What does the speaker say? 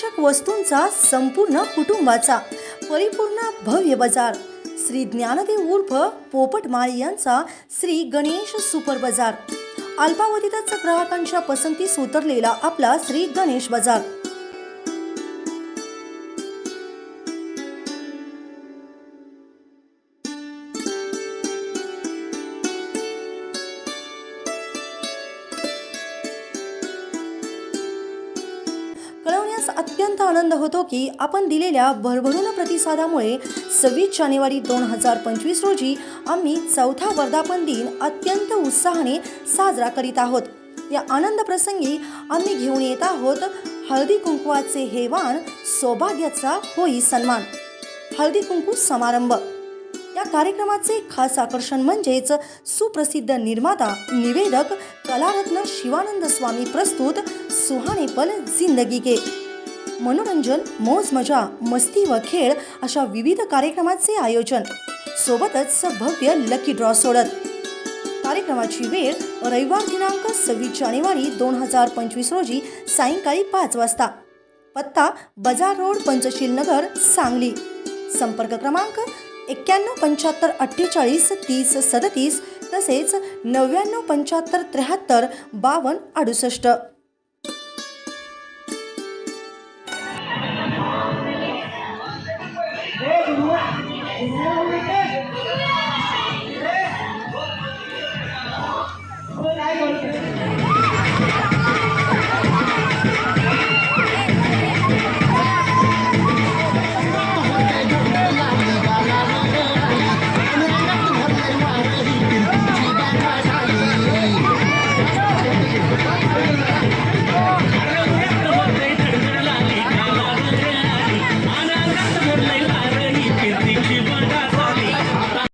जीवनावश्यक वस्तूंचा संपूर्ण कुटुंबाचा परिपूर्ण भव्य बाजार. श्री ज्ञानदेव उर्फ पोपट माळी यांचा श्री गणेश सुपर बाजार. अल्पावधीतच ग्राहकांच्या पसंतीस उतरलेला आपला श्री गणेश बाजार. कळवण्यास अत्यंत आनंद होतो की आपण दिलेल्या भरभरून प्रतिसादामुळे सव्वीस जानेवारी दोन हजार पंचवीस रोजी आम्ही चौथा वर्धापन दिन अत्यंत उत्साहाने साजरा करीत आहोत. या आनंद प्रसंगी आम्ही घेऊन येत आहोत हळदी कुंकवाचे हे वाण सौभाग्याचा होई सन्मान. हळदी कुंकू समारंभ. या कार्यक्रमाचे खास आकर्षण म्हणजेच सुप्रसिद्ध निर्माता निवेदक कलारत्न शिवानंद स्वामी प्रस्तुत सुहाने पल जिंदगी के मनोरंजन मौज मजा मस्ती व खेळ अशा विविध कार्यक्रमाचे आयोजन. सोबतच भव्य लकी ड्रॉ सोडत. कार्यक्रमाची वेळ रविवार दिनांक सव्वीस जानेवारी दोन हजार पंचवीस रोजी सायंकाळी पाच वाजता. पत्ता बजार रोड पंचशील नगर सांगली. संपर्क क्रमांक एक्क्याण्णव पंच्याहत्तर अठ्ठेचाळीस तीस सदतीस तसेच नव्याण्णव पंच्याहत्तर त्र्याहत्तर बावन्न अडुसष्ट. I know that.